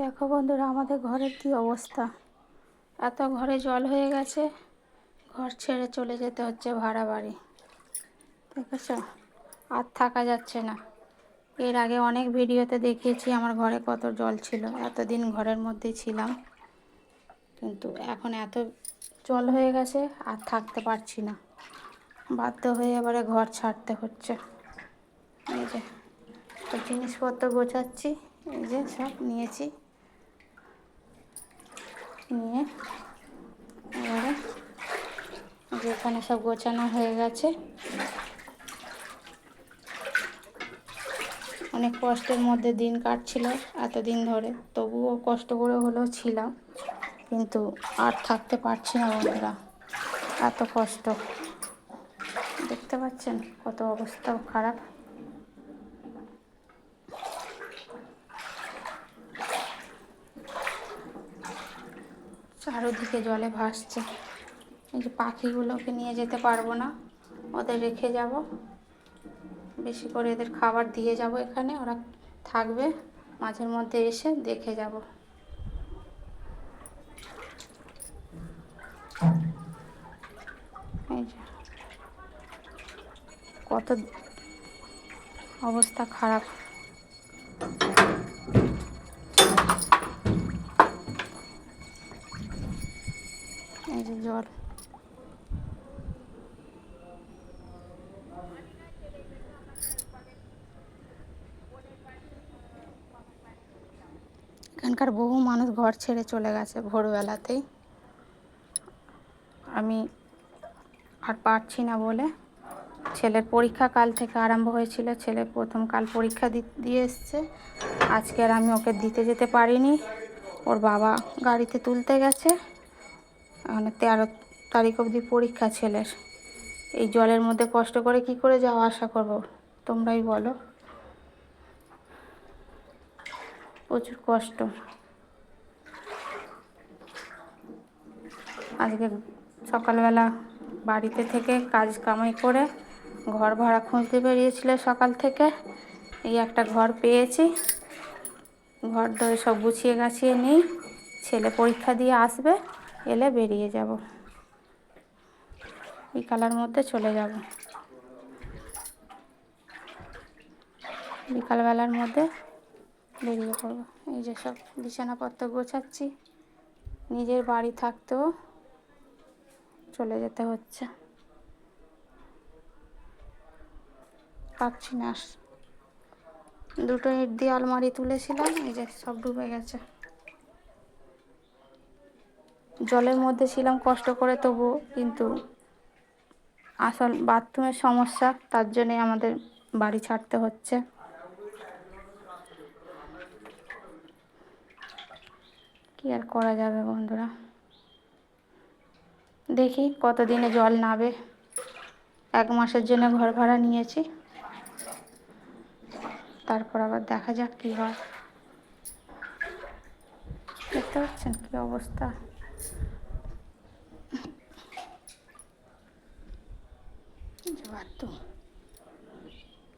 দেখো বন্ধুরা আমাদের ঘরের কি অবস্থা। এত ঘরে জল হয়ে গেছে, ঘর ছেড়ে চলে যেতে হচ্ছে ভাড়া বাড়ি। দেখেছ? আর থাকা যাচ্ছে না। এর আগে অনেক ভিডিওতে দেখিয়েছি আমার ঘরে কত জল ছিল, এতদিন ঘরের মধ্যে ছিলাম। কিন্তু এখন এত জল হয়ে গেছে, আর থাকতে পারছি না। বাধ্য হয়ে এবারে ঘর ছাড়তে হচ্ছে। এই যে জিনিসপত্র গোছাচ্ছি, এই যে সব নিয়েছি। নিয়ে এবারে যেখানে সব গোছানো হয়ে গেছে। অনেক কষ্টের মধ্যে দিন কাটছিল এতদিন ধরে, তবুও কষ্ট করে হলেও ছিলাম, কিন্তু আর থাকতে পারছি না বন্ধুরা, এত কষ্ট। দেখতে পাচ্ছেন কত অবস্থা খারাপ। চারোদিকে জলে ভাসছে। এই যে পাখিগুলোকে নিয়ে যেতে পারব না, ওদের রেখে যাব। বেশি করে এদের খাবার দিয়ে যাব এখানে, ওরা থাকবে, মাঝের মধ্যে এসে দেখে যাব। কত অবস্থা খারাপ। যে জল। এখানকার বহু মানুষ ঘর ছেড়ে চলে গেছে ভোরবেলাতেই। আমি আর পারছি না বলে। ছেলের পরীক্ষা কাল থেকে আরম্ভ হয়েছিল, ছেলে প্রথম কাল পরীক্ষা দিয়ে এসছে। আজকে আর আমি ওকে দিতে যেতে পারিনি। ওর বাবা গাড়িতে তুলতে গেছে। মানে তেরো তারিখ অবধি পরীক্ষা ছেলের। এই জলের মধ্যে কষ্ট করে কি করে যাওয়া আশা করব? তোমরাই বলো। প্রচুর কষ্ট। আজকে সকালবেলা বাড়িতে থেকে কাজ কামাই করে ঘর ভাড়া খুঁজতে বেরিয়েছিল সকাল থেকে। এই একটা ঘর পেয়েছি। ঘর ধরে সব গুছিয়ে গাছিয়ে নিই। ছেলে পরীক্ষা দিয়ে আসবে। এলে বেরিয়ে যাব। বিকালের মধ্যে চলে যাব। বিকালবেলার মধ্যে বেরিয়ে পড়ব। এই যে সব বিছানাপত্র গোছাচ্ছি। নিজের বাড়ি থাকতেও চলে যেতে হচ্ছে। পাচ্ছি না। দুটো ইট দিয়ে আলমারি তুলেছিলাম, এই যে সব ডুবে গেছে। জলের মধ্যে ছিলাম কষ্ট করে তবুও, কিন্তু আসল বাথরুমের সমস্যা, তার জন্যে আমাদের বাড়ি ছাড়তে হচ্ছে। কি আর করা যাবে বন্ধুরা? দেখি কতদিনে জল নাবে। এক মাসের জন্য ঘর ভাড়া নিয়েছি। তারপর আবার দেখা যাক কী হয়। দেখতে পাচ্ছেন কী অবস্থা? 懂